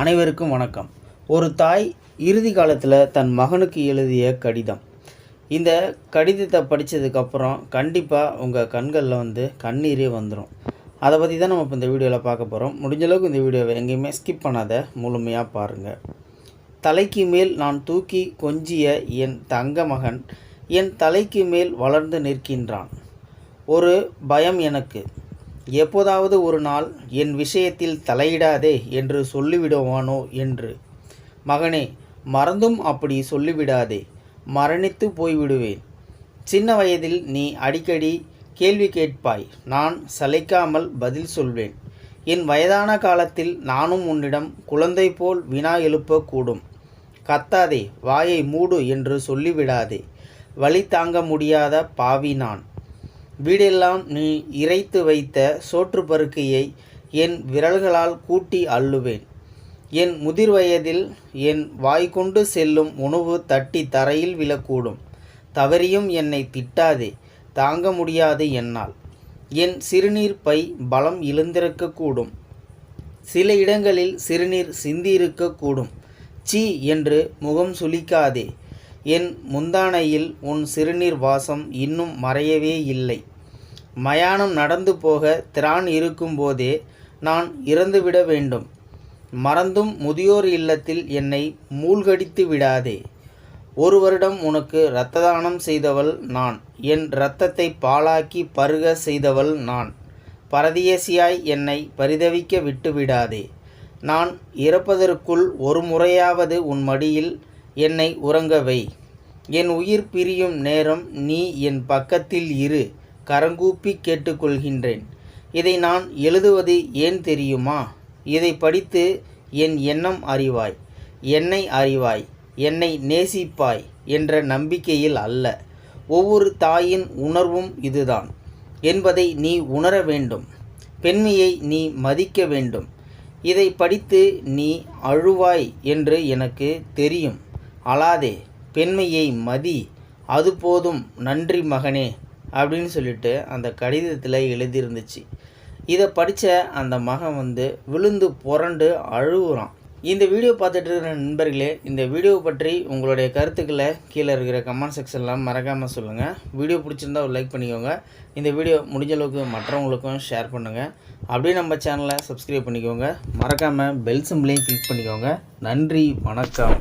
அனைவருக்கும் வணக்கம். ஒரு தாய் இறுதி காலத்தில் தன் மகனுக்கு எழுதிய கடிதம். இந்த கடிதத்தை படித்ததுக்கப்புறம் கண்டிப்பாக உங்கள் கண்களில் வந்து கண்ணீரே வந்துடும் அதை பற்றி தான் நம்ம இப்போ இந்த வீடியோவில் பார்க்க போகிறோம் முடிஞ்சளவுக்கு இந்த வீடியோவை எங்கேயுமே ஸ்கிப் பண்ணாத முழுமையாக பாருங்கள் தலைக்கு மேல் நான் தூக்கி கொஞ்சிய என் தங்க மகன் என் தலைக்கு மேல் வளர்ந்து நிற்கின்றான். ஒரு பயம் எனக்கு. எப்போதாவது ஒரு நாள் என் விஷயத்தில் தலையிடாதே என்று சொல்லிவிடுவானோ என்று. மகனே மறந்தும் அப்படி சொல்லிவிடாதே. மரணித்து போய்விடுவேன். சின்ன வயதில் நீ அடிக்கடி கேள்வி கேட்பாய். நான் சளைக்காமல் பதில் சொல்வேன். என் வயதான காலத்தில் நானும் உன்னிடம் குழந்தை போல் வினா எழுப்பக்கூடும். கத்தாதே வாயை மூடு என்று சொல்லிவிடாதே. வழி தாங்க முடியாத பாவி நான். வீடெல்லாம் நீ இறைத்து வைத்த சோற்று பருக்கையை என் விரல்களால் கூட்டி அள்ளுவேன். என் முதிர் வயதில் என் வாய்கொண்டு செல்லும் உணவு தட்டி தரையில் விழக்கூடும். தவறியும் என்னை திட்டாதே தாங்க முடியாது என்னால். என் சிறுநீர் பை பலம் இழந்திருக்கக்கூடும். சில இடங்களில் சிறுநீர் சிந்தியிருக்கக்கூடும். சீ என்று முகம் சுளிக்காதே. என் முந்தானையில் உன் சிறுநீர் வாசம் இன்னும் மறையவே இல்லை. மயானம் நடந்து போக திரான் இருக்கும்போதே நான் இறந்துவிட வேண்டும். மறந்தும் முதியோர் இல்லத்தில் என்னை மூழ்கடித்து விடாதே. ஒரு வருடம் உனக்கு இரத்த தானம் செய்தவள் நான். என் இரத்தத்தை பாலாக்கி பருக செய்தவள் நான். பரதேசியாய் என்னை பரிதவிக்க விட்டுவிடாதே நான் இறப்பதற்குள் ஒரு முறையாவது உன் மடியில் என்னை உறங்க வை. என் உயிர் பிரியும் நேரம் நீ என் பக்கத்தில் இரு. கரங்கூப்பி கேட்டுக்கொள்கின்றேன். இதை நான் எழுதுவது ஏன் தெரியுமா? இதை படித்து என் எண்ணம் அறிவாய். என்னை அறிவாய். என்னை நேசிப்பாய் என்ற நம்பிக்கையில் அல்ல. ஒவ்வொரு தாயின் உணர்வும் இதுதான். என்பதை நீ உணர வேண்டும். பெண்மையை நீ மதிக்க வேண்டும். இதை படித்து நீ அழுவாய் என்று எனக்கு தெரியும். அழாதே பெண்மையை மதி. அது போதும். நன்றி மகனே. அப்படின்னு சொல்லிட்டு அந்த கடிதத்தில் எழுதியிருந்துச்சு. இதை படித்த அந்த மகன் வந்து விழுந்து புரண்டு அழுகுறான் இந்த வீடியோ பார்த்துட்டு இருக்கிற நண்பர்களே இந்த வீடியோ பற்றி உங்களுடைய கருத்துக்களை கீழே இருக்கிற கமெண்ட் செக்ஷன்லாம் மறக்காமல் சொல்லுங்கள் வீடியோ பிடிச்சிருந்தா ஒரு லைக் பண்ணிக்கோங்க. இந்த வீடியோ முடிஞ்ச அளவுக்கு மற்றவங்களுக்கும் ஷேர் பண்ணுங்கள் அப்படியே நம்ம சேனலை சப்ஸ்கிரைப் பண்ணிக்கோங்க. மறக்காமல் பெல் சிம்பிளையும் கிளிக் பண்ணிக்கோங்க. நன்றி வணக்கம்.